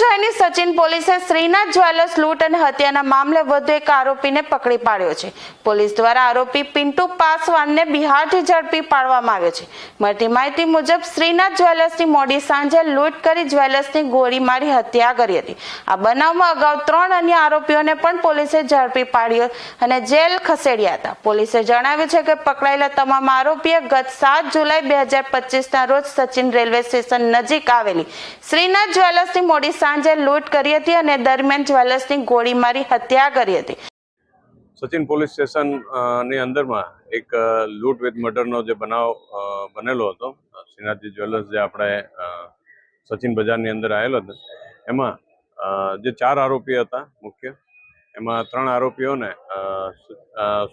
Proszę શહેરની સચિન પોલીસે શ્રીનાથ જ્વેલર્સ લૂંટ અને હત્યાના મામલે વધુ એક આરોપીને પકડી પાડ્યો છે. પોલીસ દ્વારા આરોપી પિન્ટુ પાસવાનને બિહારથી ઝડપી પાડવામાં આવ્યો છે. મળતી માહિતી મુજબ શ્રીનાથ જ્વેલર્સની મોડી સાંજે લૂંટ કરી જ્વેલર્સની ગોળી મારી હત્યા કરી હતી. આ બનાવમાં અગાઉ ત્રણ અન્ય આરોપીઓને પણ પોલીસે ઝડપી પાડ્યો અને જેલ ખસેડ્યા હતા. પોલીસે જણાવ્યું છે કે પકડાયેલા તમામ આરોપીએ ગત સાત જુલાઈ બે હજાર પચીસના રોજ સચિન રેલવે સ્ટેશન નજીક આવેલી શ્રીનાથ જ્વેલર્સની મોડી સાંજે લૂંટ કરી હતી અને દરમિયાન જ્વેલર્સની ગોળી મારી હત્યા કરી હતી. સચિન પોલીસ સ્ટેશનની અંદરમાં એક લૂંટ વિથ મર્ડરનો જે બનાવ બનેલો હતો, શ્રીનાથજી જ્વેલર્સ જે આપણે સચિન બજારની અંદર આવેલો હતો, એમાં જે ચાર આરોપી હતા મુખ્ય, એમાં ત્રણ આરોપીઓને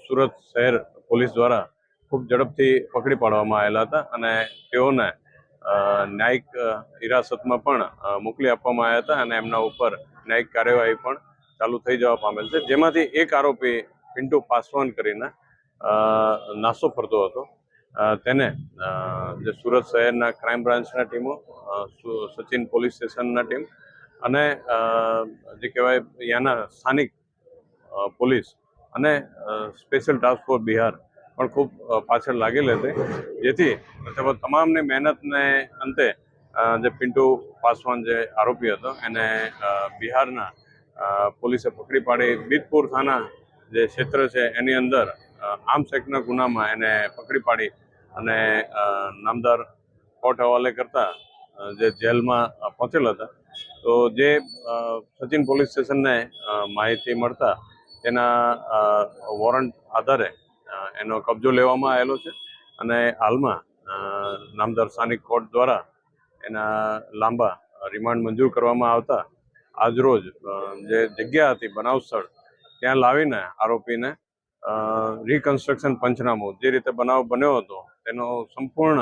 સુરત શહેર પોલીસ દ્વારા ખૂબ ઝડપથી પકડી પાડવામાં આવેલા હતા અને તેઓને ન્યાયિક હિરાસતમાં પણ મોકલી આપવામાં આવ્યા હતા અને એમના ઉપર ન્યાયિક કાર્યવાહી પણ ચાલુ થઈ જવા પામેલ છે. જેમાંથી એક આરોપી પિન્ટુ પાસવાન કરીને નાસો ફરતો હતો. તેને જે સુરત શહેરના ક્રાઇમ બ્રાન્ચના ટીમો સચિન પોલીસ સ્ટેશનના ટીમ અને જે કહેવાય ત્યાંના સ્થાનિક પોલીસ અને સ્પેશિયલ ટાસ્ક ફોર્સ બિહાર પણ ખૂબ પાછળ લાગેલી હતી. જેથી તમામની મહેનતને અંતે જે પિન્ટુ પાસવાન જે આરોપી હતો, એને બિહારના પોલીસે પકડી પાડી. બીતપુર થાના જે ક્ષેત્ર છે, એની અંદર આર્મ્સ એક્ટના ગુનામાં એને પકડી પાડી અને નામદાર કોર્ટ હવાલે કરતા જે જેલમાં પહોંચેલા હતા. તો જે સચિન પોલીસ સ્ટેશનને માહિતી મળતા તેના વોરંટ આધારે એનો કબજો લેવામાં આવેલો છે. અને હાલમાં નામદાર સ્થાનિક કોર્ટ દ્વારા એના લાંબા રિમાન્ડ મંજૂર કરવામાં આવતા આજરોજ જે જગ્યા હતી બનાવ સ્થળ, ત્યાં લાવીને આરોપીને રિકન્સ્ટ્રક્શન પંચનામું જે રીતે બનાવ બન્યો હતો, તેનો સંપૂર્ણ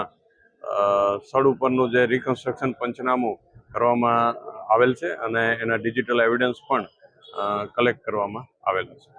સ્થળ ઉપરનું જે રિકન્સ્ટ્રક્શન પંચનામું કરવામાં આવેલ છે અને એના ડિજિટલ એવિડન્સ પણ કલેક્ટ કરવામાં આવેલા છે.